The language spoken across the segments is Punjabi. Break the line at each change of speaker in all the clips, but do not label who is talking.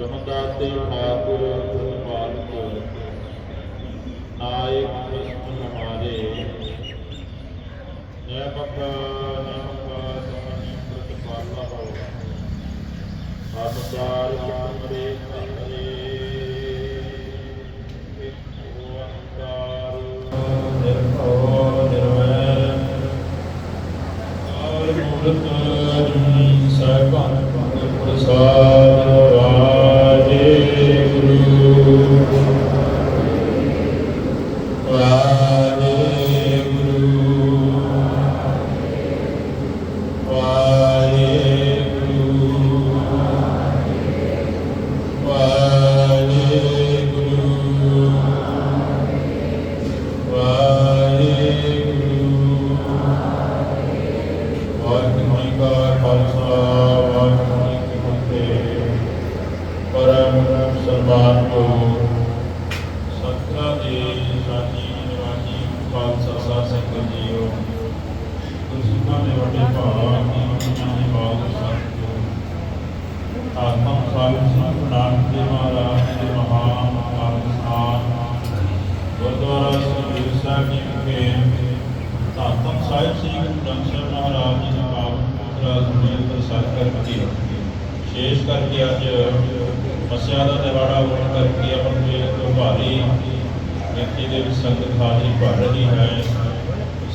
ਸਮਦਾਤੇ ਠਾਕੁਰ ਪ੍ਰਤਪਾਲਕ ਨਾਇਕ ਕ੍ਰਿਸ਼ਨ ਹਮਾਰੇ ਨਿਆਮਕ ਨਿਆਮਕ ਸਮਨੇ ਪ੍ਰਤਪਾਲਾ ਹੋ। ਆਤਕਾਰ ਹਮਾਰੇ ਹਰੇ ਇੱਕ ਓੰਕਾਰ ਨਿਰਭਉ ਨਿਰਵੈਰ ਆਲ ਮੂਰਤ ਜੁਨੀ, ਸਹਿਬਾਨ ਪ੍ਰਸਾਦ। ਵਾਜੇ ਗੁਰੂ ਵਾਜੇ ਗੁਰੂ ਵਾਜੇ ਗੁਰੂ ਵਾਜੇ ਗੁਰੂ ਵਾਜੇ ਗੁਰੂ ਵਾਹਿਗੁਰੂ ਜੀ ਕਾ ਖਾਲਸਾ ਵਾਹਿਗੁਰੂ ਜੀ ਕੀ ਫਤਿਹ ਪਰਮ ਸਨਮਾਨਯੋ ਸਤਿਗੁਰਾਂ ਦੇ ਸਾਜੀ ਨਿਵਾਜੀ ਖਾਲਸਾ ਸਾਧ ਸੰਗਤ ਜੀਓ ਗੁਰਸਿੱਖਾਂ ਦੇ ਵੱਡੇ ਭਾਗ ਦੀ ਦੁਨੀਆ ਦੇ ਬਾਗ ਸਤਿਗੁਰੂ ਸਾਹਿਬ ਸਿੰਘ ਨਾਨਕ ਦੇਵ ਮਹਾਰਾਜ ਦੇ ਮਹਾਨ ਆਸਥਾਨ ਗੁਰਦੁਆਰਾ ਸ੍ਰੀ ਸਾਹਿਬ ਜੀ ਵਿਖੇ ਧੰਨ ਸਾਹਿਬ ਸ੍ਰੀ ਗੁਰੂ ਗ੍ਰੰਥ ਸਾਹਿਬ ਮਹਾਰਾਜ ਜੀ ਦਾ ਪਾਵਨ ਪੁੱਤਰਾ ਦੁਨੀਆ ਪ੍ਰਸਾਦ ਕਰਕੇ। ਵਿਸ਼ੇਸ਼ ਕਰਕੇ ਅੱਜ ਮਸਿਆ ਦਾ ਦਿਹਾੜਾ ਹੋਣ ਕਰਕੇ ਅਮਰ ਵੇਲੇ ਤੋਂ ਭਾਰੀ ਗਿਣਤੀ ਦੇ ਵਿੱਚ ਸੰਗਤ ਹਾਜ਼ਰੀ ਭਰ ਰਹੀ ਹੈ।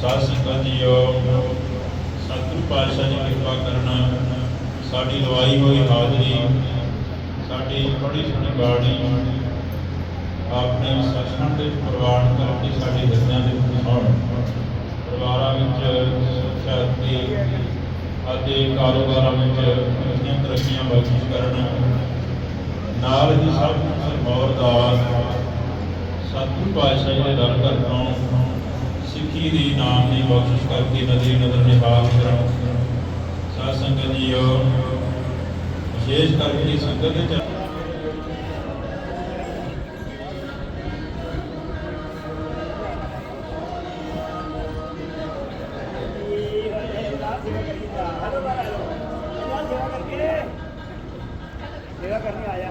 ਸਾਧ ਸੰਗਤ ਜੀਓ ਸਤਿਗੁਰੂ ਪਾਤਸ਼ਾਹ ਦੀ ਕਿਰਪਾ ਕਰਨਾ ਸਾਡੀ ਲਵਾਈ ਹੋਈ ਹਾਜ਼ਰੀ, ਸਾਡੀ ਬੜੀ ਸੋਹਣੀ ਬਾਣੀ ਆਪਣੇ ਸੱਚਖੰਡ ਦੇ ਪ੍ਰਵਾਨ ਕਰਕੇ ਸਾਡੇ ਹਿਰਦਿਆਂ ਦੇ ਵਿੱਚ ਹੋਣ ਪਰਿਵਾਰਾਂ ਵਿੱਚ ਸ਼ਾਂਤੀ ਅਤੇ ਕਾਰੋਬਾਰਾਂ ਵਿੱਚ ਇੰਨੀਆਂ ਤਰੱਕੀਆਂ ਬਖਸ਼ਿਸ਼ ਕਰਨ। ਨਾਲ ਹੀ ਸਭ ਸਰਮੌਰ ਦਾ ਸਤਿਗੁਰੂ ਪਾਤਸ਼ਾਹ ਜੀ ਦੇ ਦਰ ਘਰ ਤੋਂ ਸਿੱਖੀ ਦੀ ਨਾਮ ਦੀ ਬਖਸ਼ਿਸ਼ ਕਰਕੇ ਨਦੀ ਨਦਰ ਨਿਹਾਲ ਕਰਨ ਸਾਧ ਸੰਗਤ ਜੀਓ ਵਿਸ਼ੇਸ਼ ਕਰਕੇ ਸੰਗਤ ਦੇ ਚ-
सेवा करने आया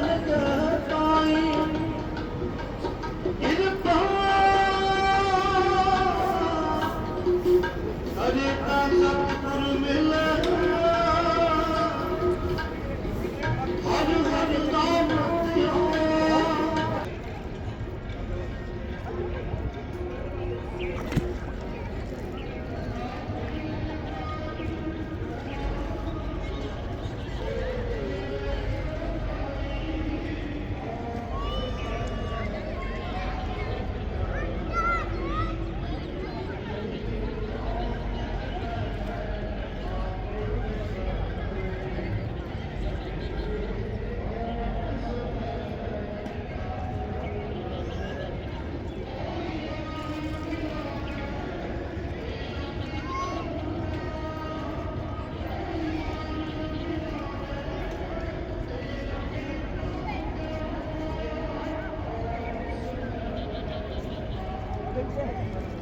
exhibit.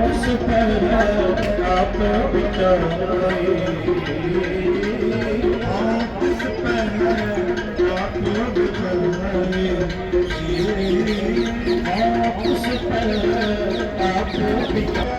ਉਸ ਪਰ ਆਪ ਵਿਚਾਰ ਲਈ ਆਪ ਉਸ ਪਰ ਆਪ ਵਿਚਾਰ ਲਈ ਆਪ
ਉਸ ਪਰ ਆਪ ਵਿਚਾਰ